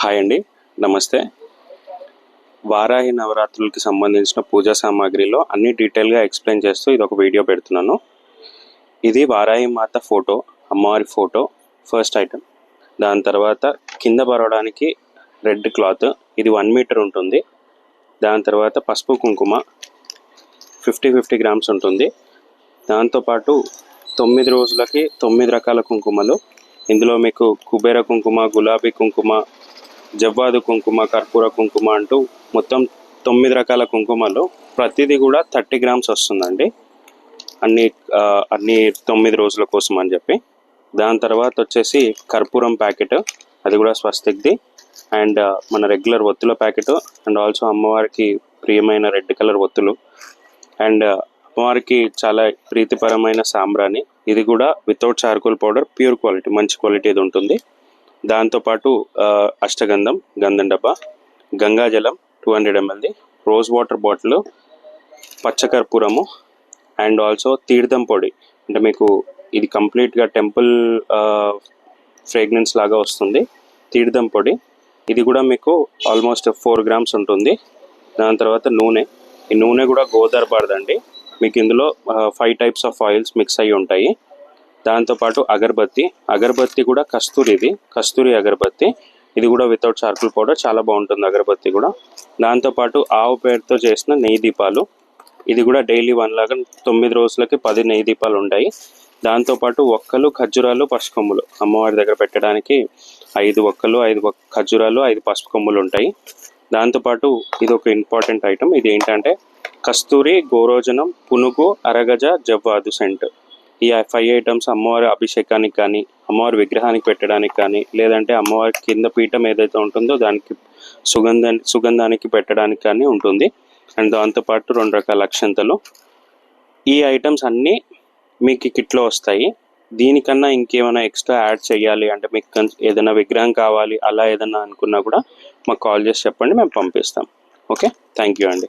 Hi అండి నమస్తే. వారాహి నవరాత్రులకి సంబంధించిన పూజా సామాగ్రిలో అన్ని డీటెయిల్గా ఎక్స్ప్లెయిన్ చేస్తూ ఇది ఒక వీడియో పెడుతున్నాను. ఇది వారాహి మాత ఫోటో అమ్మవారి ఫోటో ఫస్ట్ ఐటెం దాని తర్వాత కింద పరవడానికి రెడ్ క్లాత్ ఇది వన్ మీటర్ ఉంటుంది. దాని తర్వాత పసుపు కుంకుమ ఫిఫ్టీ ఫిఫ్టీ గ్రామ్స్ ఉంటుంది. దాంతోపాటు తొమ్మిది రోజులకి తొమ్మిది రకాల కుంకుమలు. ఇందులో మీకు కుబేర కుంకుమ గులాబీ కుంకుమ జవ్వాదు కుంకుమ కర్పూర కుంకుమ అంటూ మొత్తం తొమ్మిది రకాల కుంకుమలు ప్రతిదీ కూడా థర్టీ గ్రామ్స్ వస్తుందండి. అన్ని అన్ని తొమ్మిది రోజుల కోసం అని చెప్పి. దాని తర్వాత వచ్చేసి కర్పూరం ప్యాకెట్ అది కూడా స్వస్తిక్ది. అండ్ మన రెగ్యులర్ ఒత్తుల ప్యాకెట్ అండ్ ఆల్సో అమ్మవారికి ప్రియమైన రెడ్ కలర్ ఒత్తులు. అండ్ అమ్మవారికి చాలా ప్రీతిపరమైన సాంబ్రాణి. ఇది కూడా without charcoal powder pure quality మంచి క్వాలిటీ ఇది ఉంటుంది. దాంతోపాటు అష్టగంధం గంధం డబ్బా గంగాజలం టూ హండ్రెడ్ ఎంఎల్ది రోజ్ వాటర్ బాటిల్ పచ్చకర్పూరము అండ్ ఆల్సో తీర్థం పొడి. అంటే మీకు ఇది కంప్లీట్గా టెంపుల్ ఫ్రేగ్రెన్స్ లాగా వస్తుంది. తీర్థం పొడి. ఇది కూడా మీకు ఆల్మోస్ట్ ఫోర్ గ్రామ్స్ ఉంటుంది. దాని తర్వాత నూనె. ఈ నూనె కూడా గోదర్బార్దండి మీకు ఇందులో five types of oils mix అయ్యి ఉంటాయి. దాంతోపాటు అగరబత్తి. అగరబత్తి కూడా కస్తూరి ఇది. కస్తూరి అగరబత్తి. ఇది కూడా వితౌట్ చార్కుల్ పౌడర్ చాలా బాగుంటుంది అగరబత్తి కూడా. దాంతోపాటు ఆవు పేరుతో చేసిన నెయ్యి దీపాలు. ఇది కూడా డైలీ వన్ లాగా తొమ్మిది రోజులకి పది నెయ్యి దీపాలు ఉంటాయి. దాంతోపాటు ఒక్కలు ఖర్జూరాలు పసుపు కొమ్ములు. అమ్మవారి దగ్గర పెట్టడానికి ఐదు ఒక్కలు ఐదు ఖర్జూరాలు ఐదు పసుపు కొమ్ములు ఉంటాయి. దాంతోపాటు ఇది ఒక ఇంపార్టెంట్ ఐటమ్ ఇది ఏంటంటే కస్తూరి గోరోజనం పునుగు అరగజ జవ్వాదు సెంట్. ఈ ఫైవ్ ఐటమ్స్ అమ్మవారి అభిషేకానికి కానీ అమ్మవారి విగ్రహానికి పెట్టడానికి కానీ లేదంటే అమ్మవారి కింద పీఠం ఏదైతే ఉంటుందో దానికి సుగంధ సుగంధానికి పెట్టడానికి కానీ ఉంటుంది. అండ్ దాంతోపాటు రెండు రకాల అక్షంతలు. ఈ ఐటమ్స్ అన్నీ మీకు కిట్లో వస్తాయి. దీనికన్నా ఇంకేమైనా ఎక్స్ట్రా యాడ్ చేయాలి అంటే మీకు ఏదైనా విగ్రహం కావాలి అలా ఏదైనా అనుకున్నా కూడా మాకు కాల్ చేసి చెప్పండి మేము పంపిస్తాం. ఓకే? థ్యాంక్ యూ అండి.